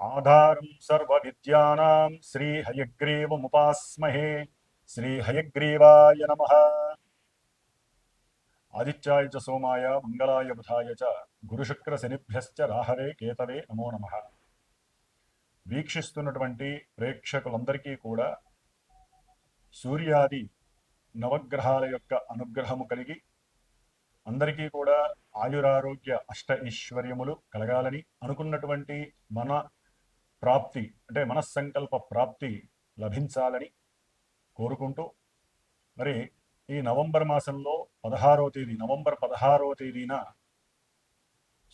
ఆధారం సర్వవిద్యానాం శ్రీ హయగ్రీవముపాస్మహే శ్రీ హయగ్రీవాయ నమ. ఆదిత్యాయ చ సోమాయ మంగళాయ బుధాయ చ గురుశుక్ర శనిభ్యశ్చ రాహవే కేతవే నమో నమ. వీక్షిస్తున్నటువంటి ప్రేక్షకులందరికీ కూడా సూర్యాది నవగ్రహాల యొక్క అనుగ్రహము కలిగి అందరికీ కూడా ఆయురారోగ్య అష్ట ఐశ్వర్యములు కలగాలని అనుకున్నటువంటి మన ప్రాప్తి అంటే మనస్సంకల్ప ప్రాప్తి లభించాలని కోరుకుంటూ మరి ఈ నవంబర్ మాసంలో పదహారవ తేదీ నవంబర్ పదహారవ తేదీన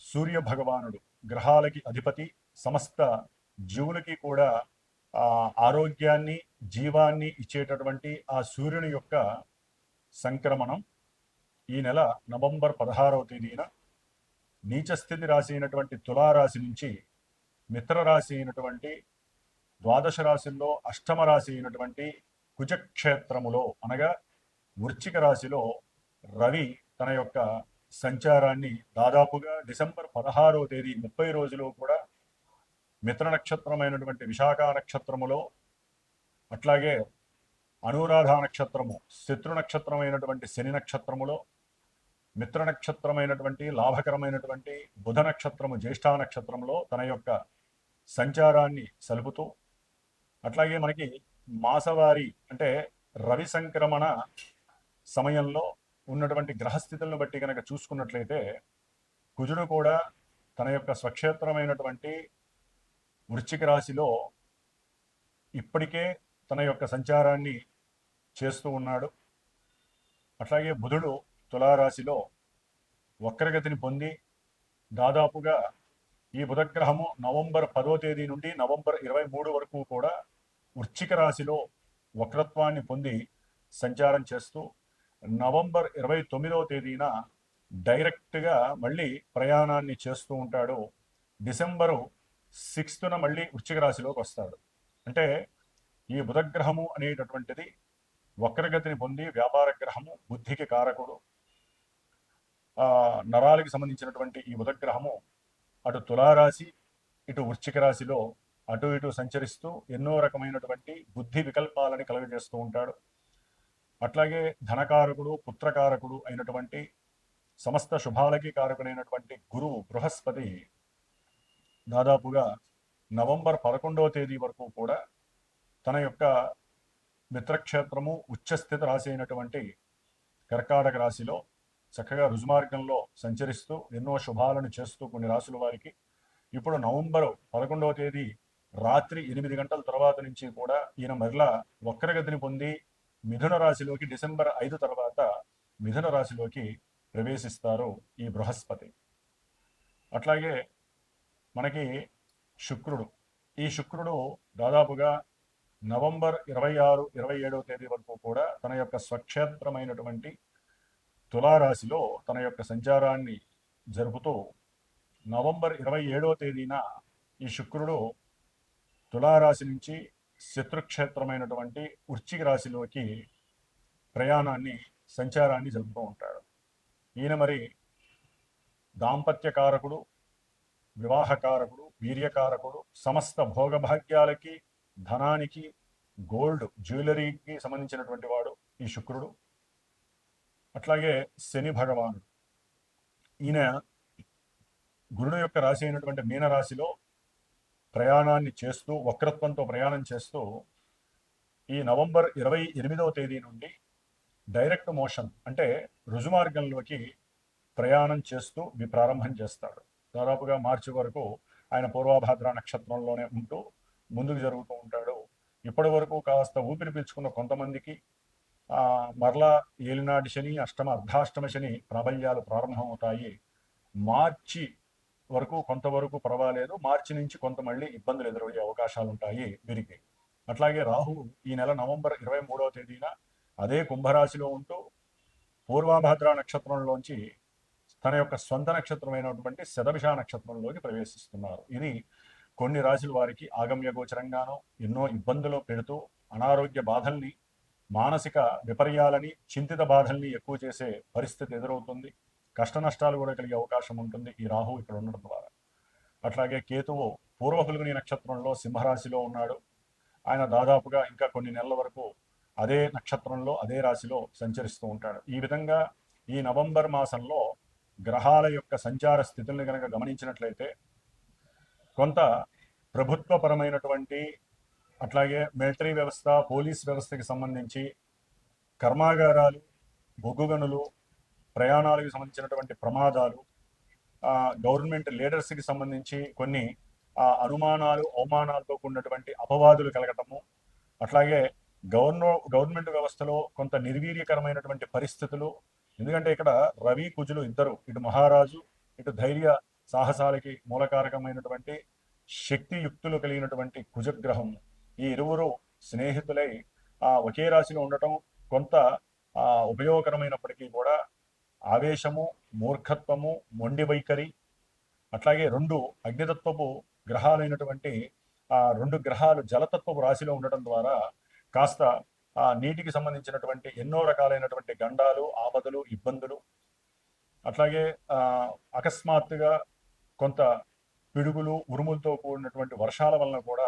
సూర్య భగవానుడు గ్రహాలకి అధిపతి సమస్త జీవులకి కూడా ఆ ఆరోగ్యాన్ని జీవాన్ని ఇచ్చేటటువంటి ఆ సూర్యుని యొక్క సంక్రమణం ఈ నెల నవంబర్ పదహారవ తేదీన నీచస్థితి రాసి అయినటువంటి తులారాశి నుంచి మిత్ర రాశి అయినటువంటి ద్వాదశ రాశుల్లో అష్టమ రాశి అయినటువంటి కుజక్షేత్రములో అనగా వృశ్చిక రాశిలో రవి తన యొక్క సంచారాన్ని దాదాపుగా డిసెంబర్ పదహారో తేదీ ముప్పై రోజులో కూడా మిత్ర నక్షత్రమైనటువంటి విశాఖ నక్షత్రములో అట్లాగే అనురాధ నక్షత్రము శత్రు నక్షత్రమైనటువంటి శని నక్షత్రములో మిత్ర నక్షత్రమైనటువంటి లాభకరమైనటువంటి బుధ నక్షత్రము జ్యేష్ఠ నక్షత్రంలో తన యొక్క సంచారాన్ని సలుపుతూ అట్లాగే మనకి మాసవారి అంటే రవి సంక్రమణ సమయంలో ఉన్నటువంటి గ్రహస్థితులను బట్టి కనుక చూసుకున్నట్లయితే కుజుడు కూడా తన యొక్క స్వక్షేత్రమైనటువంటి వృశ్చిక రాశిలో ఇప్పటికే తన యొక్క సంచారాన్ని చేస్తూ ఉన్నాడు. అట్లాగే బుధుడు తులారాశిలో వక్రగతిని పొంది దాదాపుగా ఈ బుధగ్రహము నవంబర్ పదో తేదీ నుండి నవంబర్ ఇరవై మూడు వరకు కూడా వృశ్చిక రాశిలో వక్రత్వాన్ని పొంది సంచారం చేస్తూ నవంబర్ ఇరవై తొమ్మిదవ తేదీన డైరెక్ట్గా మళ్ళీ ప్రయాణాన్ని చేస్తూ ఉంటాడు. డిసెంబరు సిక్స్త్న మళ్ళీ వృశ్చిక రాశిలోకి వస్తాడు. అంటే ఈ బుధగ్రహము అనేటటువంటిది వక్రగతిని పొంది వ్యాపార గ్రహము బుద్ధికి కారకుడు ఆ నరాలకి సంబంధించినటువంటి ఈ బుధగ్రహము అటు తులారాశి ఇటు వృశ్చిక రాశిలో అటు ఇటు సంచరిస్తూ ఎన్నో రకమైనటువంటి బుద్ధి వికల్పాలని కలుగజేస్తూ ఉంటాడు. అట్లాగే ధనకారకుడు పుత్రకారకుడు అయినటువంటి సమస్త శుభాలకి కారకుడైనటువంటి గురువు బృహస్పతి దాదాపుగా నవంబర్ పదకొండవ తేదీ వరకు కూడా తన యొక్క మిత్రక్షేత్రము ఉచ్చస్థిత రాశి అయినటువంటి కర్కాటక రాశిలో చక్కగా రుజుమార్గంలో సంచరిస్తూ ఎన్నో శుభాలను చేస్తూ కొన్ని రాశుల వారికి. ఇప్పుడు నవంబర్ పదకొండవ తేదీ రాత్రి ఎనిమిది గంటల తర్వాత నుంచి కూడా ఈయన మరలా వక్రగతిని పొంది మిథున రాశిలోకి డిసెంబర్ ఐదు తర్వాత మిథున రాశిలోకి ప్రవేశిస్తారు ఈ బృహస్పతి. అట్లాగే మనకి శుక్రుడు. ఈ శుక్రుడు దాదాపుగా నవంబర్ ఇరవై ఆరు ఇరవై ఏడవ తేదీ వరకు కూడా తన యొక్క స్వక్షేత్రమైనటువంటి తులారాశిలో తన యొక్క సంచారాన్ని జరుపుతూ నవంబర్ ఇరవై ఏడవ తేదీన ఈ శుక్రుడు తులారాశి నుంచి శత్రుక్షేత్రమైనటువంటి వృశ్చిక రాశిలోకి ప్రయాణాన్ని సంచారాన్ని జరుపుతూ ఉంటాడు. ఈయన మరి దాంపత్యకారకుడు వివాహకారకుడు వీర్యకారకుడు సమస్త భోగభాగ్యాలకి ధనానికి గోల్డ్ జ్యువెలరీకి సంబంధించినటువంటి వాడు ఈ శుక్రుడు. అట్లాగే శని భగవానుడు. ఈయన గురుడు యొక్క రాశి అయినటువంటి మీనరాశిలో ప్రయాణాన్ని చేస్తూ వక్రత్వంతో ప్రయాణం చేస్తూ ఈ నవంబర్ ఇరవై ఎనిమిదవ తేదీ నుండి డైరెక్ట్ మోషన్ అంటే రుజుమార్గంలోకి ప్రయాణం చేస్తూ ప్రారంభం చేస్తాడు. దాదాపుగా మార్చి వరకు ఆయన పూర్వాభాద్ర నక్షత్రంలోనే ఉంటూ ముందుకు జరుగుతూ ఉంటాడు. ఇప్పటి వరకు కాస్త ఊపిరి పీల్చుకున్న కొంతమందికి మరలా ఏలినాటి శని అష్టమ అర్ధాష్టమ శని ప్రాబల్యాలు ప్రారంభమవుతాయి. మార్చి వరకు కొంతవరకు పర్వాలేదు. మార్చి నుంచి కొంత మళ్ళీ ఇబ్బందులు ఎదురయ్యే అవకాశాలు ఉంటాయి వీరికి. అట్లాగే రాహు ఈ నెల నవంబర్ ఇరవై మూడవ తేదీన అదే కుంభరాశిలో ఉంటూ పూర్వాభద్ర నక్షత్రంలోంచి తన యొక్క స్వంత నక్షత్రమైనటువంటి శతభిష నక్షత్రంలోకి ప్రవేశిస్తున్నారు. ఇది కొన్ని రాశుల వారికి ఆగమ్య గోచరంగానో ఎన్నో ఇబ్బందులు పెడుతూ అనారోగ్య బాధల్ని మానసిక విపర్యాలని చింతిత బాధల్ని ఎక్కువ చేసే పరిస్థితి ఎదురవుతుంది. కష్ట నష్టాలు కూడా కలిగే అవకాశం ఉంటుంది ఈ రాహు ఇక్కడ ఉండడం ద్వారా. అట్లాగే కేతువు పూర్వకులుగుని నక్షత్రంలో సింహరాశిలో ఉన్నాడు. ఆయన దాదాపుగా ఇంకా కొన్ని నెలల వరకు అదే నక్షత్రంలో అదే రాశిలో సంచరిస్తూ ఉంటాడు. ఈ విధంగా ఈ నవంబర్ మాసంలో గ్రహాల యొక్క సంచార స్థితుల్ని కనుక గమనించినట్లయితే కొంత ప్రభుత్వపరమైనటువంటి అట్లాగే మిలిటరీ వ్యవస్థ పోలీస్ వ్యవస్థకి సంబంధించి కర్మాగారాలు బొగ్గుగనులు ప్రయాణాలకు సంబంధించినటువంటి ప్రమాదాలు గవర్నమెంట్ లీడర్స్కి సంబంధించి కొన్ని అనుమానాలు అవమానాలతో కూడినటువంటి అపవాదులు కలగటము అట్లాగే గవర్న గవర్నమెంట్ వ్యవస్థలో కొంత నిర్వీర్యకరమైనటువంటి పరిస్థితులు ఎందుకంటే ఇక్కడ రవి కుజులు ఇద్దరు ఇటు మహారాజు ఇటు ధైర్య సాహసాలకి మూలకారకమైనటువంటి శక్తియుక్తులు కలిగినటువంటి కుజగ్రహం ఈ ఇరువురు స్నేహితులై ఆ ఒకే రాశిలో ఉండటం కొంత ఆ ఉపయోగకరమైనప్పటికీ కూడా ఆవేశము మూర్ఖత్వము మొండి వైఖరి అట్లాగే రెండు అగ్నితత్వపు గ్రహాలైనటువంటి ఆ రెండు గ్రహాలు జలతత్వపు రాశిలో ఉండటం ద్వారా కాస్త ఆ నీటికి సంబంధించినటువంటి ఎన్నో రకాలైనటువంటి గండాలు ఆపదలు ఇబ్బందులు అట్లాగే ఆ అకస్మాత్తుగా కొంత పిడుగులు ఉరుములతో కూడినటువంటి వర్షాల వలన కూడా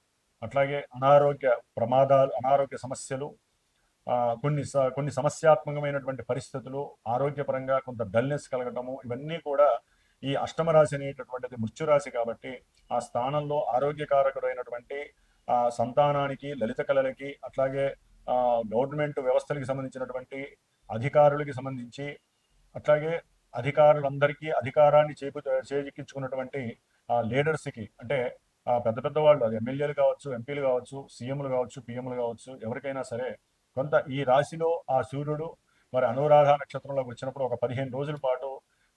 అట్లాగే అనారోగ్య ప్రమాదాలు అనారోగ్య సమస్యలు కొన్ని స- కొన్ని సమస్యాత్మకమైనటువంటి పరిస్థితులు ఆరోగ్యపరంగా కొంత డల్నెస్ కలగటము ఇవన్నీ కూడా ఈ అష్టమ రాశి అనేటటువంటిది మృత్యురాశి కాబట్టి ఆ స్థానంలో ఆరోగ్యకారకుడైనటువంటి ఆ సంతానానికి లలిత కళలకి అట్లాగే గవర్నమెంట్ వ్యవస్థలకు సంబంధించినటువంటి అధికారులకి సంబంధించి అట్లాగే అధికారులందరికీ అధికారాన్ని చేపు చేజిక్కించుకున్నటువంటి ఆ లీడర్స్కి అంటే ఆ పెద్ద పెద్ద వాళ్ళు అది ఎమ్మెల్యేలు కావచ్చు ఎంపీలు కావచ్చు సీఎంలు కావచ్చు పిఎంలు కావచ్చు ఎవరికైనా సరే కొంత ఈ రాశిలో ఆ సూర్యుడు మరి అనురాధ నక్షత్రంలోకి వచ్చినప్పుడు ఒక పదిహేను రోజుల పాటు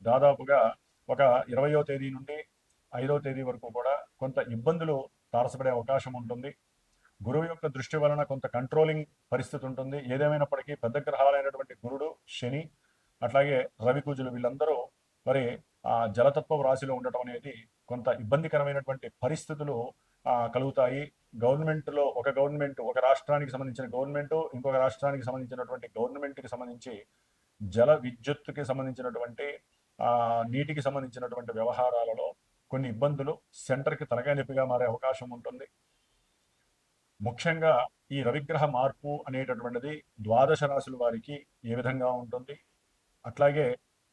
దాదాపుగా ఒక ఇరవయో తేదీ నుండి ఐదో తేదీ వరకు కూడా కొంత ఇబ్బందులు తారసపడే అవకాశం ఉంటుంది. గురువు యొక్క దృష్టి వలన కొంత కంట్రోలింగ్ పరిస్థితి ఉంటుంది. ఏదేమైనప్పటికీ పెద్ద గ్రహాలైనటువంటి గురుడు శని అట్లాగే రవి కూజులు వీళ్ళందరూ మరి జలతత్వ రాశిలో ఉండటం అనేది కొంత ఇబ్బందికరమైనటువంటి పరిస్థితులు కలుగుతాయి. గవర్నమెంట్లో ఒక గవర్నమెంట్ ఒక రాష్ట్రానికి సంబంధించిన గవర్నమెంట్ ఇంకొక రాష్ట్రానికి సంబంధించినటువంటి గవర్నమెంట్కి సంబంధించి జల విద్యుత్తుకి సంబంధించినటువంటి నీటికి సంబంధించినటువంటి వ్యవహారాలలో కొన్ని ఇబ్బందులు సెంటర్కి తనగా నొప్పిగా మారే అవకాశం ఉంటుంది. ముఖ్యంగా ఈ రవిగ్రహ మార్పు అనేటటువంటిది ద్వాదశ రాశుల వారికి ఏ విధంగా ఉంటుంది. అట్లాగే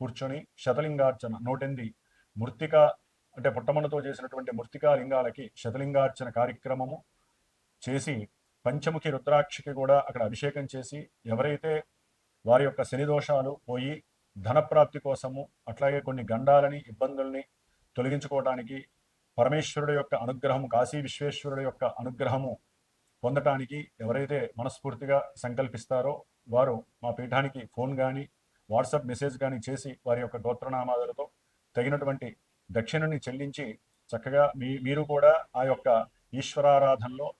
కూర్చొని శతలింగార్చన నోటెంది మృతిక అంటే పుట్టమన్నతో చేసినటువంటి మృతికా లింగాలకి శతలింగార్చన కార్యక్రమము చేసి పంచముఖి రుద్రాక్షికి కూడా అక్కడ అభిషేకం చేసి ఎవరైతే వారి యొక్క శని దోషాలు పోయి ధనప్రాప్తి కోసము అట్లాగే కొన్ని గండాలని ఇబ్బందుల్ని తొలగించుకోవడానికి పరమేశ్వరుడు యొక్క అనుగ్రహము కాశీ విశ్వేశ్వరుడు యొక్క అనుగ్రహము పొందటానికి ఎవరైతే మనస్ఫూర్తిగా సంకల్పిస్తారో వారు మా పీఠానికి ఫోన్ కానీ వాట్సాప్ మెసేజ్ కానీ చేసి వారి యొక్క గోత్రనామాదులతో తగినటువంటి దక్షిణని చెల్లించి చక్కగా మీ మీరు కూడా ఆ యొక్క ఈశ్వరారాధనలో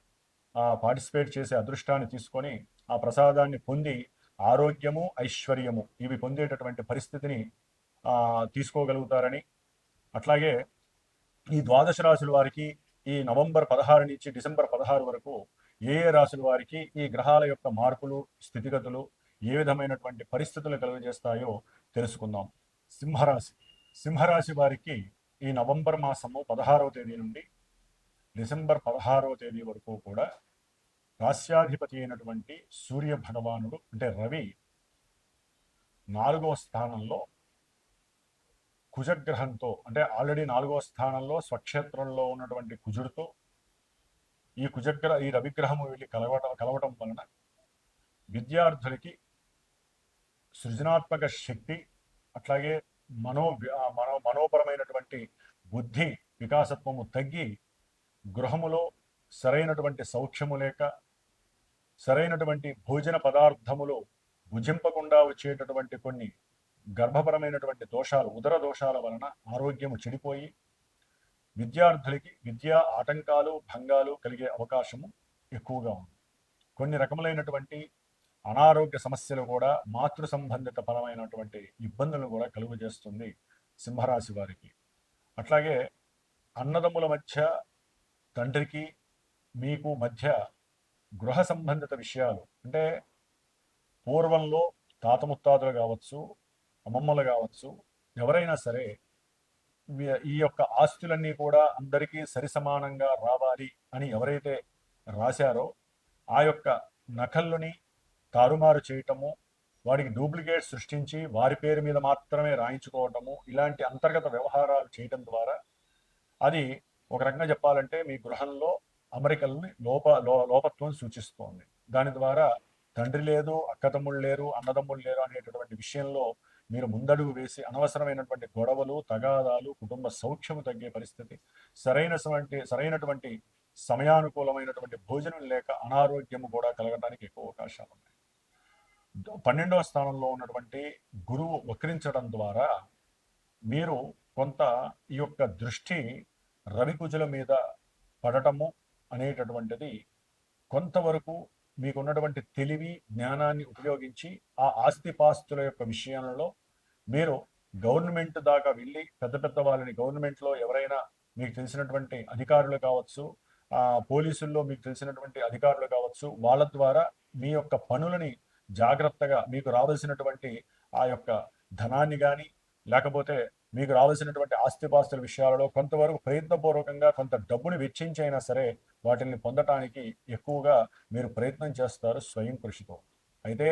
పార్టిసిపేట్ చేసే అదృష్టాన్ని తీసుకొని ఆ ప్రసాదాన్ని పొంది ఆరోగ్యము ఐశ్వర్యము ఇవి పొందేటటువంటి పరిస్థితిని తీసుకోగలుగుతారని. అట్లాగే ఈ ద్వాదశ రాశుల వారికి ఈ నవంబర్ పదహారు నుంచి డిసెంబర్ పదహారు వరకు ఏ ఏ రాశుల వారికి ఈ గ్రహాల యొక్క మార్పులు స్థితిగతులు ఏ విధమైనటువంటి పరిస్థితులు కలుగజేస్తాయో తెలుసుకుందాం. సింహరాశి. సింహరాశి వారికి ఈ నవంబర్ మాసము పదహారవ తేదీ నుండి డిసెంబర్ పదహారవ తేదీ వరకు కూడా రాస్యాధిపతి అయినటువంటి సూర్య భగవానుడు అంటే రవి నాలుగవ స్థానంలో కుజగ్రహంతో అంటే ఆల్రెడీ నాలుగవ స్థానంలో స్వక్షేత్రంలో ఉన్నటువంటి కుజుడితో ఈ కుజగ్రహ ఈ రవిగ్రహము వెళ్ళి కలవటం కలవటం వలన విద్యార్థులకి సృజనాత్మక శక్తి అట్లాగే మనో మనో మనోపరమైనటువంటి బుద్ధి వికాసత్వము తగ్గి గృహములో సరైనటువంటి సౌఖ్యము లేక సరైనటువంటి భోజన పదార్థములు భుజింపకుండా వచ్చేటటువంటి కొన్ని గర్భపరమైనటువంటి దోషాలు ఉదర దోషాల వలన ఆరోగ్యము చెడిపోయి విద్యార్థులకి విద్యా ఆటంకాలు భంగాలు కలిగే అవకాశము ఎక్కువగా ఉంది. కొన్ని రకములైనటువంటి అనారోగ్య సమస్యలు కూడా మాతృ సంబంధిత పరమైనటువంటి ఇబ్బందులను కూడా కలుగు చేస్తుంది సింహరాశి వారికి. అట్లాగే అన్నదమ్ముల మధ్య తండ్రికి మీకు మధ్య గృహ సంబంధిత విషయాలు అంటే పూర్వంలో తాత ముత్తాతలు కావచ్చు అమ్మమ్మలు కావచ్చు ఎవరైనా సరే ఈ యొక్క ఆస్తులన్నీ కూడా అందరికీ సరిసమానంగా రావాలి అని ఎవరైతే రాశారో ఆ యొక్క నకళ్ళుని తారుమారు చేయటము వాడికి డూప్లికేట్ సృష్టించి వారి పేరు మీద మాత్రమే రాయించుకోవటము ఇలాంటి అంతర్గత వ్యవహారాలు చేయటం ద్వారా అది ఒక రకంగా చెప్పాలంటే మీ గృహంలో అమరికల్ని లోప లోపత్వం సూచిస్తోంది. దాని ద్వారా తండ్రి లేదు అక్కతమ్ముళ్ళు లేరు అన్నదమ్ముళ్ళు లేరు అనేటటువంటి విషయంలో మీరు ముందడుగు వేసి అనవసరమైనటువంటి గొడవలు తగాదాలు కుటుంబ సౌఖ్యము తగ్గే పరిస్థితి సరైన సరైనటువంటి సమయానుకూలమైనటువంటి భోజనం లేక అనారోగ్యము కూడా కలగడానికి ఎక్కువ అవకాశాలు ఉన్నాయి. పన్నెండవ స్థానంలో ఉన్నటువంటి గురువు వక్రించడం ద్వారా మీరు కొంత ఈ యొక్క దృష్టి రవికుజుల మీద పడటము అనేటటువంటిది కొంతవరకు మీకున్నటువంటి తెలివి జ్ఞానాన్ని ఉపయోగించి ఆ ఆస్తిపాస్తుల యొక్క విషయంలో మీరు గవర్నమెంట్ దాకా వెళ్ళి పెద్ద పెద్ద వాళ్ళని గవర్నమెంట్లో ఎవరైనా మీకు తెలిసినటువంటి అధికారులు కావచ్చు పోలీసుల్లో మీకు తెలిసినటువంటి అధికారులు కావచ్చు వాళ్ళ ద్వారా మీ యొక్క పనులని జాగ్రత్తగా మీకు రావాల్సినటువంటి ఆ యొక్క ధనాన్ని కానీ లేకపోతే మీకు రావాల్సినటువంటి ఆస్తిపాస్తుల విషయాలలో కొంతవరకు ప్రయత్నపూర్వకంగా కొంత డబ్బుని వెచ్చించైనా సరే వాటిని పొందటానికి ఎక్కువగా మీరు ప్రయత్నం చేస్తారు స్వయం కృషితో. అయితే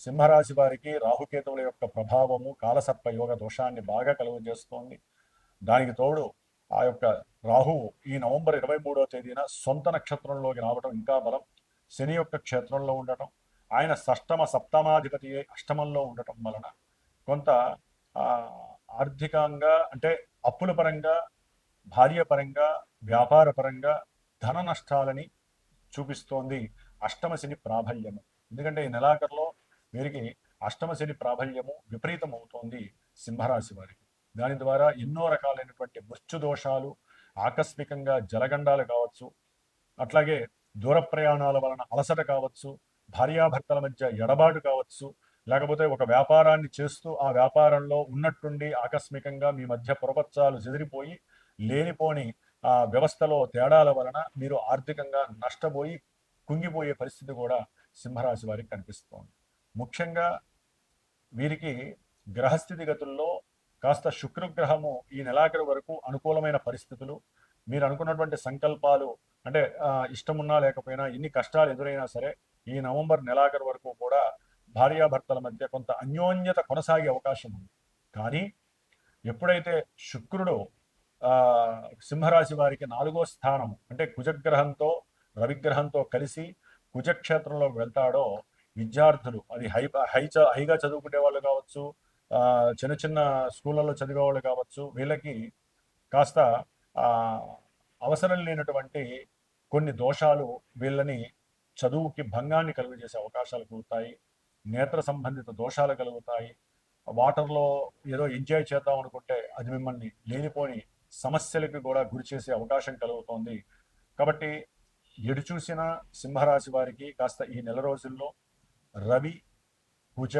సింహరాశి వారికి రాహుకేతువుల యొక్క ప్రభావము కాలసర్ప యోగ దోషాన్ని బాగా కలుగు చేస్తోంది. దానికి తోడు ఆ యొక్క రాహువు ఈ నవంబర్ ఇరవై మూడవ తేదీన సొంత నక్షత్రంలోకి రావడం ఇంకా బలం. శని యొక్క క్షేత్రంలో ఉండటం ఆయన షష్టమ సప్తమాధిపతి అష్టమంలో ఉండటం వలన కొంత ఆర్థికంగా అంటే అప్పుల పరంగా భార్య పరంగా వ్యాపార పరంగా ధన నష్టాలని చూపిస్తోంది అష్టమ శని ప్రాబల్యము. ఎందుకంటే ఈ నెలాఖరులో వీరికి అష్టమ శని ప్రాబల్యము విపరీతం అవుతోంది సింహరాశి వారికి. దాని ద్వారా ఎన్నో రకాలైనటువంటి మృత్యు దోషాలు ఆకస్మికంగా జలగండాలు కావచ్చు అట్లాగే దూర ప్రయాణాల వలన అలసట కావచ్చు భార్యాభర్తల మధ్య ఎడబాటు కావచ్చు లేకపోతే ఒక వ్యాపారాన్ని చేస్తూ ఆ వ్యాపారంలో ఉన్నట్టుండి ఆకస్మికంగా మీ మధ్య పురపత్రాలు చెదిరిపోయి లేనిపోని ఆ వ్యవస్థలో తేడాల వలన మీరు ఆర్థికంగా నష్టపోయి కుంగిపోయే పరిస్థితి కూడా సింహరాశి వారికి కనిపిస్తోంది. ముఖ్యంగా వీరికి గ్రహస్థితి గతుల్లో కాస్త శుక్రగ్రహము ఈ నెలాఖరు వరకు అనుకూలమైన పరిస్థితులు. మీరు అనుకున్నటువంటి సంకల్పాలు అంటే ఇష్టమున్నా లేకపోయినా ఎన్ని కష్టాలు ఎదురైనా సరే ఈ నవంబర్ నెలాఖరు వరకు కూడా భార్యాభర్తల మధ్య కొంత అన్యోన్యత కొనసాగే అవకాశం ఉంది. కానీ ఎప్పుడైతే శుక్రుడు సింహరాశి వారికి నాలుగో స్థానం అంటే కుజగ్రహంతో రవిగ్రహంతో కలిసి కుజక్షేత్రంలో వెళ్తాడో విద్యార్థులు అది హై హై హైగా చదువుకునే వాళ్ళు కావచ్చు చిన్న చిన్న స్కూళ్ళలో చదివే వాళ్ళు కావచ్చు వీళ్ళకి కాస్త అవసరం లేనటువంటి కొన్ని దోషాలు వీళ్ళని చదువుకి భంగాన్ని కలుగజేసే అవకాశాలు కలుగుతాయి. నేత్ర సంబంధిత దోషాలు కలుగుతాయి. వాటర్లో ఏదో ఎంజాయ్ చేద్దాం అనుకుంటే అది మిమ్మల్ని లేనిపోని సమస్యలకి కూడా గురి చేసే అవకాశం కలుగుతోంది. కాబట్టి ఎడు చూసిన సింహరాశి వారికి కాస్త ఈ నెల రోజుల్లో రవి భుజ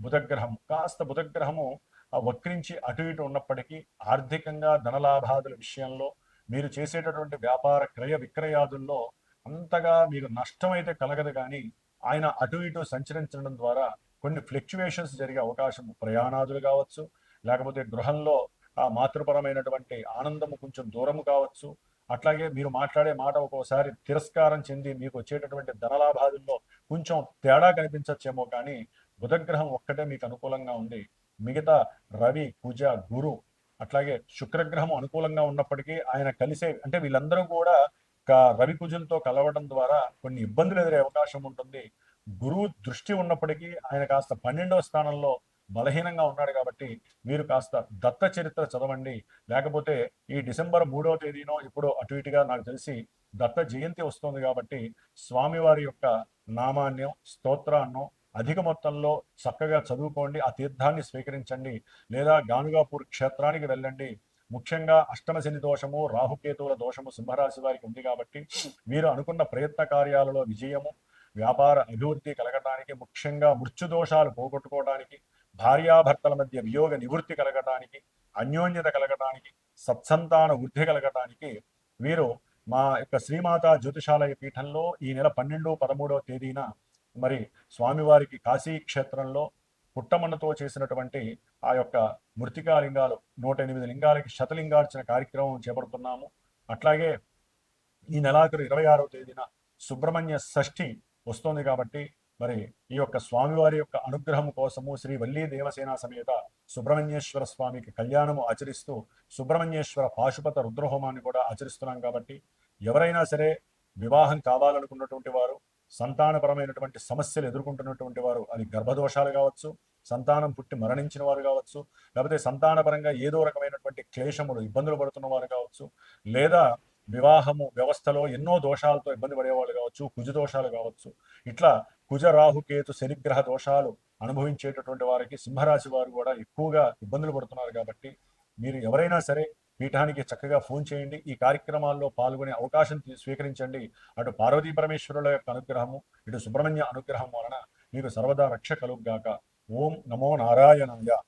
బుధగ్రహం కాస్త బుధగ్రహము వక్రించి అటు ఇటు ఉన్నప్పటికీ ఆర్థికంగా ధనలాభాదుల విషయంలో మీరు చేసేటటువంటి వ్యాపార క్రయ విక్రయాదుల్లో అంతగా మీకు అయితే కలగదు కానీ ఆయన అటు ఇటు సంచరించడం ద్వారా కొన్ని ఫ్లక్చువేషన్స్ జరిగే అవకాశం ప్రయాణాదులు కావచ్చు లేకపోతే గృహంలో ఆ మాతృపరమైనటువంటి ఆనందము కొంచెం దూరము కావచ్చు. అట్లాగే మీరు మాట్లాడే మాట ఒక్కోసారి తిరస్కారం చెంది మీకు వచ్చేటటువంటి ధనలాభాదుల్లో కొంచెం తేడా కనిపించచ్చేమో కానీ బుధగ్రహం ఒక్కటే మీకు అనుకూలంగా ఉంది. మిగతా రవి కుజ గురు అట్లాగే శుక్రగ్రహం అనుకూలంగా ఉన్నప్పటికీ ఆయన కలిసే అంటే వీళ్ళందరూ కూడా రవి కుజులతో కలవడం ద్వారా కొన్ని ఇబ్బందులు ఎదురే అవకాశం ఉంటుంది. గురువు దృష్టి ఉన్నప్పటికీ ఆయన కాస్త పన్నెండవ స్థానంలో బలహీనంగా ఉన్నాడు కాబట్టి మీరు కాస్త దత్త చరిత్ర చదవండి. లేకపోతే ఈ డిసెంబర్ మూడవ తేదీనో ఇప్పుడు అటు ఇటుగా నాకు తెలిసి దత్త జయంతి వస్తుంది కాబట్టి స్వామివారి యొక్క నామాన్యం స్తోత్రాన్నం అధిక మొత్తంలో చక్కగా చదువుకోండి. ఆ తీర్థాన్ని స్వీకరించండి. లేదా గానుగాపూర్ క్షేత్రానికి వెళ్ళండి. ముఖ్యంగా అష్టమ శని దోషము రాహుకేతువుల దోషము సింహరాశి వారికి ఉంది కాబట్టి వీరు అనుకున్న ప్రయత్న కార్యాలలో విజయము వ్యాపార అభివృద్ధి కలగటానికి ముఖ్యంగా మృత్యు దోషాలు పోగొట్టుకోవడానికి భార్యాభర్తల మధ్య వియోగ నివృత్తి కలగటానికి అన్యోన్యత కలగటానికి సత్సంతాన వృద్ధి కలగటానికి వీరు మా యొక్క శ్రీమాత జ్యోతిషాలయ పీఠంలో ఈ నెల పన్నెండు పదమూడవ తేదీన మరి స్వామివారికి కాశీ క్షేత్రంలో పుట్టమన్నతో చేసినటువంటి ఆ యొక్క మృతికా లింగాలు నూట ఎనిమిది లింగాలకి శతలింగార్చన కార్యక్రమం చేపడుతున్నాము. అట్లాగే ఈ నెలాఖరు ఇరవై ఆరో తేదీన సుబ్రహ్మణ్య షష్ఠి వస్తోంది కాబట్టి మరి ఈ యొక్క స్వామివారి యొక్క అనుగ్రహం కోసము శ్రీ వల్లీ దేవసేన సమేత సుబ్రహ్మణ్యేశ్వర స్వామికి కళ్యాణము ఆచరిస్తూ సుబ్రహ్మణ్యేశ్వర పాశుపత రుద్రహోమాన్ని కూడా ఆచరిస్తున్నాం కాబట్టి ఎవరైనా సరే వివాహం కావాలనుకున్నటువంటి వారు సంతానపరమైనటువంటి సమస్యలు ఎదుర్కొంటున్నటువంటి వారు అది గర్భదోషాలు కావచ్చు సంతానం పుట్టి మరణించిన వారు కావచ్చు లేకపోతే సంతానపరంగా ఏదో రకమైనటువంటి క్లేశములు ఇబ్బందులు పడుతున్న వారు కావచ్చు లేదా వివాహము వ్యవస్థలో ఎన్నో దోషాలతో ఇబ్బంది పడేవాళ్ళు కావచ్చు కుజ దోషాలు కావచ్చు. ఇట్లా కుజ రాహుకేతు శనిగ్రహ దోషాలు అనుభవించేటటువంటి వారికి సింహరాశి వారు కూడా ఎక్కువగా ఇబ్బందులు పడుతున్నారు కాబట్టి మీరు ఎవరైనా సరే పీఠానికి చక్కగా ఫోన్ చేయండి. ఈ కార్యక్రమాల్లో పాల్గొనే అవకాశం స్వీకరించండి. అటు పార్వతీ పరమేశ్వరుల యొక్క అనుగ్రహము ఇటు సుబ్రహ్మణ్య అనుగ్రహం వలన మీకు సర్వదా రక్ష కలుగుగాక ఓం నమో నారాయణాయ.